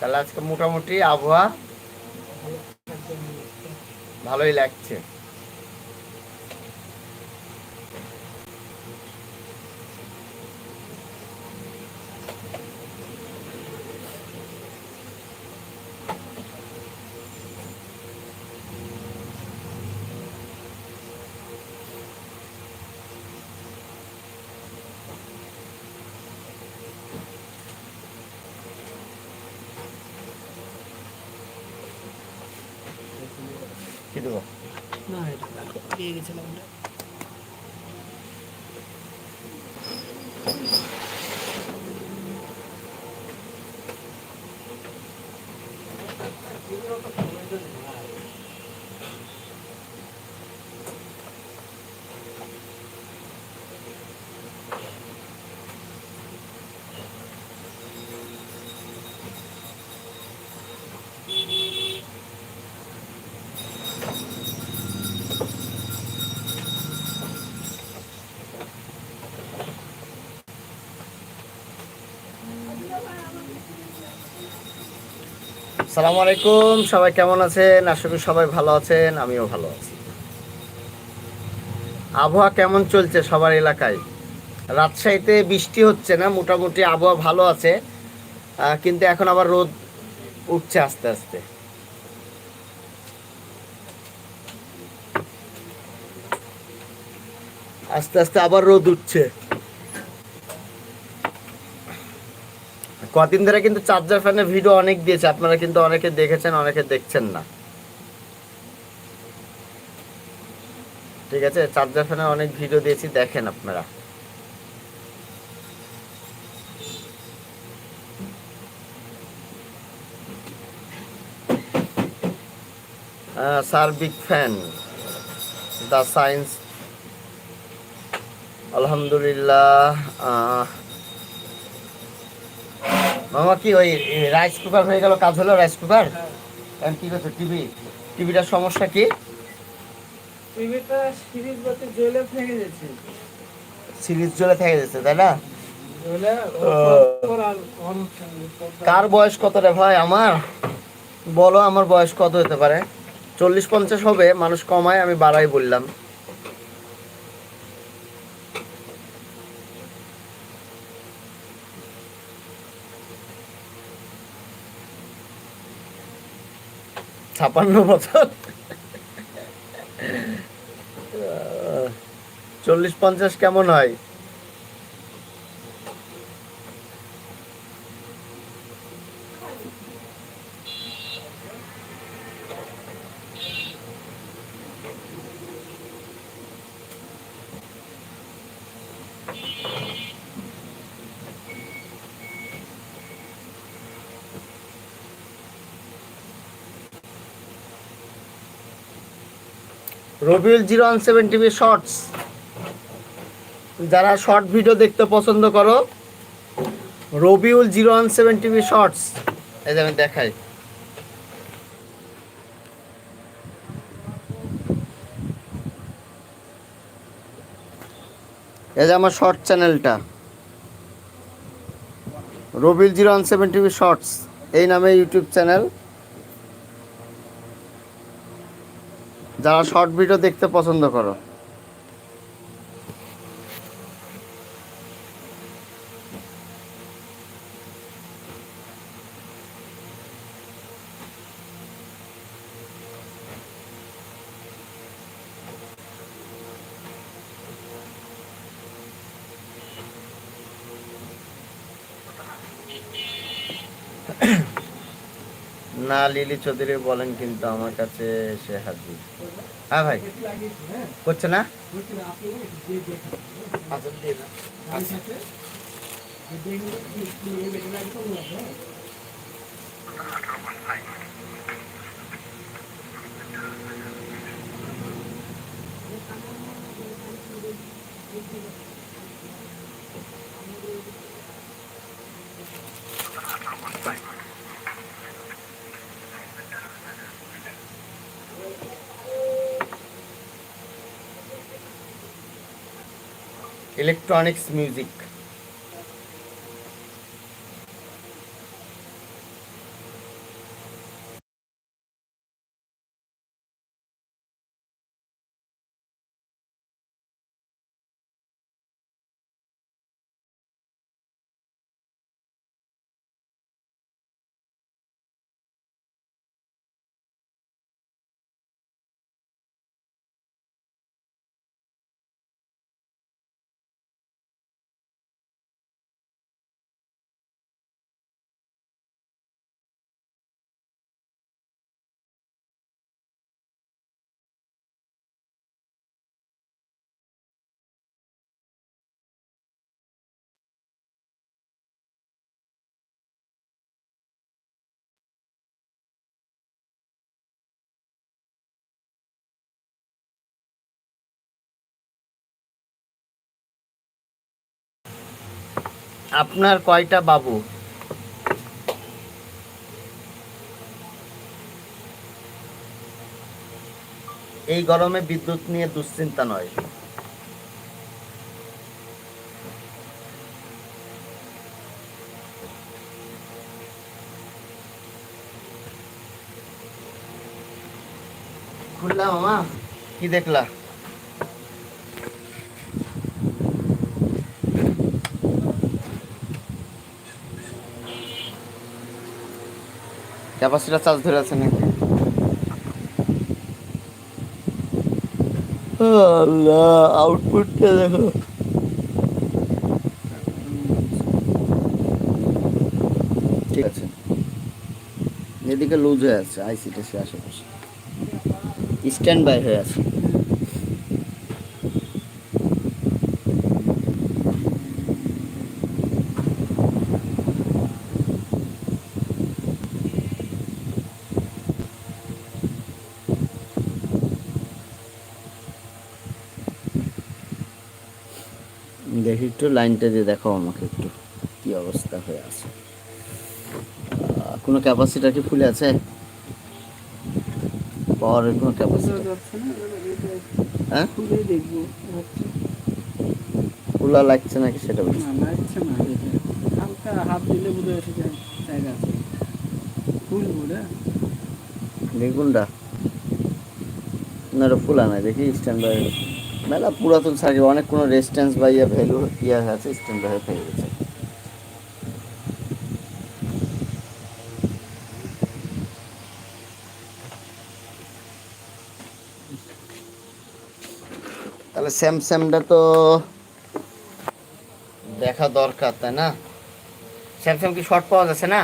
তাহলে আজকে মোটামুটি আবহাওয়া ভালোই লাগছে। কি দেবো সালাম আলাইকুম, সবাই কেমন আছেন? আশা করি সবাই ভালো আছেন, আমিও ভালো আছি। আবহাওয়া কেমন চলছে সবার এলাকায়? রাজশাহীতে বৃষ্টি হচ্ছে না, মোটামুটি আবহাওয়া ভালো আছে কিন্তু এখন আবার রোদ উঠছে আস্তে আস্তে। আস্তে আস্তে আবার রোদ উঠছে। কদিন ধরে কিন্তু চার্জার ফ্যানের ভিডিও অনেক দিয়েছে, আপনারা কিন্তু অনেকে দেখেছেন, অনেকে দেখছেন না। ঠিক আছে চার্জার ফ্যানের অনেক ভিডিও দিয়েছি, দেখেন আপনারা। Sir big fan the science আলহামদুলিল্লাহ মামা কি ওই রাইস কুকার হয়ে গেল কাজ হলো রাইস কুকার এখন কি করছ টিভি টিভিটার সমস্যা কি? টিভিটা সিরিজ বলতে জ্বলে ফেঙে গেছে। সিরিজ জ্বলে থেকে যাচ্ছে তাই না? কার বয়স কত রে ভাই আমার? বলো আমার বয়স কত হতে পারে। চল্লিশ পঞ্চাশ হবে মানুষ কমায় আমি বাড়াই বললাম। ছাপান্ন বছর চল্লিশ পঞ্চাশ কেমন হয়? Rabiul zero one seven TV shorts. যারা শর্ট ভিডিও দেখতে পছন্দ করো, Rabiul zero one seven TV shorts. এই যে আমি দেখাই। এই যে আমার শর্ট চ্যানেলটা। Rabiul zero one seven TV shorts, এই নামে ইউটিউব চ্যানেল। যারা শর্ট ভিডিও দেখতে পছন্দ করো। না লিলি চৌধুরী বলেন কিন্তু আমার কাছে সে হাজির হ্যাঁ ভাই। করছে না? আচ্ছা। দিয়ে ইলেকট্রনিক্স মিউজিক আপনার কয়টা বাবু? এই গরমে বিদ্যুৎ নিয়ে দুশ্চিন্তা নয়। খুললাম মামা কি দেখলা? ক্যাপাসিটার চার্জ ধরে আছে নাকি? আল্লাহ আউটপুটটা দেখো। ঠিক আছে। এদিকে লুজ হয়ে আছে আইসিটা সে আশেপাশে। স্ট্যান্ড বাই হয়ে আছে দেখি একটু লাইনটা দিয়ে দেখাও আমাকে একটু কি অবস্থা হয়ে আছে। কোনো ক্যাপাসিটার কি ফুলে আছে? পাওয়ারের কোনো ক্যাপাসিটি হ্যাঁ? খুলে লাগছে নাকি সেটা বলছি না লাগছে না হালকা হাত দিলে এসে যায় জায়গা আছে। বেগুনটা না। ফুলা নাই দেখি স্ট্যান্ড বাই মেলা পুরাতন সার্কিট, অনেক কোনো রেজিস্ট্যান্স বা ইয়া ভ্যালু ইয়া আছে স্ট্যান্ড হয়ে গেছে। তাহলে স্যামসাংটা তো দেখা দরকার, তাই না? স্যামসাং কি শর্ট পাওয়া যাচ্ছে না?